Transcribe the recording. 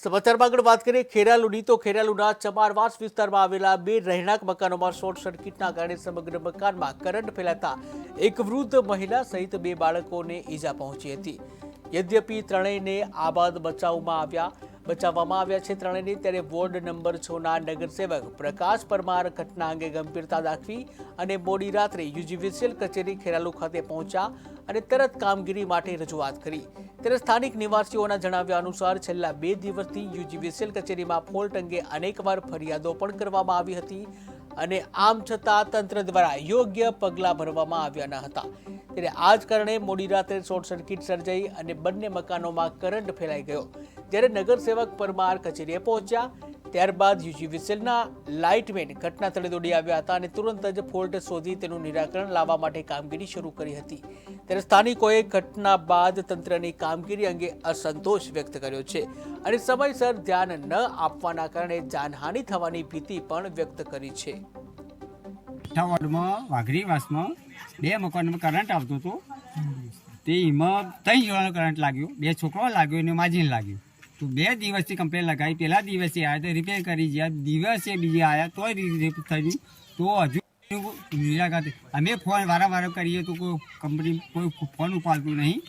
સમાચારમાં આગળ વાત કરીએ, ખેરાલુની. તો ખેરાલુના ચમારવાસ વિસ્તારમાં આવેલા બે રહેણાંક મકાનોમાં શોર્ટ સર્કિટના કારણે સમગ્ર મકાનમાં કરંટ ફેલાતા એક વૃદ્ધ મહિલા સહિત બે બાળકોને ઈજા પહોંચી હતી. યદ્યપિ ત્રણેયને આબાદ બચાવમાં આવ્યા. બચાવવામાં આવ્યા છે ત્રણેયની ત્યારે વોર્ડ નંબર છ ના નગરસેવક પ્રકાશ પરમાર ઘટના અંગે ગંભીરતા દાખવી અને મોડી રાત્રે યુજીવીસીએલ કચેરી ખેરાલુ ખાતે પહોંચ્યા અને તરત કામગીરી માટે રજૂઆત કરી. ત્યારે સ્થાનિક નિવાસીઓના જણાવ્યા અનુસાર છેલ્લા બે દિવસથી યુજીવીસીએલ કચેરીમાં ફોલ્ટ અંગે અનેકવાર ફરિયાદો પણ કરવામાં આવી હતી અને આમ છતાં તંત્ર દ્વારા યોગ્ય પગલાં ભરવામાં આવ્યા ન હતા. ત્યારે આ જ કારણે મોડી રાત્રે શોર્ટ સર્કિટ સર્જાઈ અને બંને મકાનોમાં કરંટ ફેલાઈ ગયો. જ્યારે નગરસેવક પરમાર કચેરીએ પહોંચ્યા, ત્યારબાદ યુજીવીસીએલના લાઇટમેન ઘટના સ્થળે દોડી આવ્યા હતા અને તુરંત જ ફોલ્ટ શોધી તેનું નિરાકરણ લાવવા માટે કામગીરી શરૂ કરી હતી. ત્યારે સ્થાનિકોએ ઘટના બાદ તંત્રની કામગીરી અંગે અસંતોષ વ્યક્ત કર્યો છે અને સમયસર ધ્યાન ન આપવાના કારણે જાનહાનિ થવાની ભીતિ પણ વ્યક્ત કરી છે. વોર્ડમાં વાઘરીવાસમાં બે મકાનમાં કરંટ આવતો હતો. તે એમાં ત્રણ જણાનો કરંટ લાગ્યો, બે છોકરાઓ લાગ્યો અને માજીને લાગ્યું. તો બે દિવસથી કમ્પ્લેન લગાવી. પહેલા દિવસે આવ્યા તો રિપેર કરી ગયા દિવસે બીજે આવ્યા તોય રિપેર થયું તો હજુ મુલાકાત અમે ફોન વારંવાર કરીએ તો કોઈ કંપની કોઈ ફોન ઉપાડતું નહીં.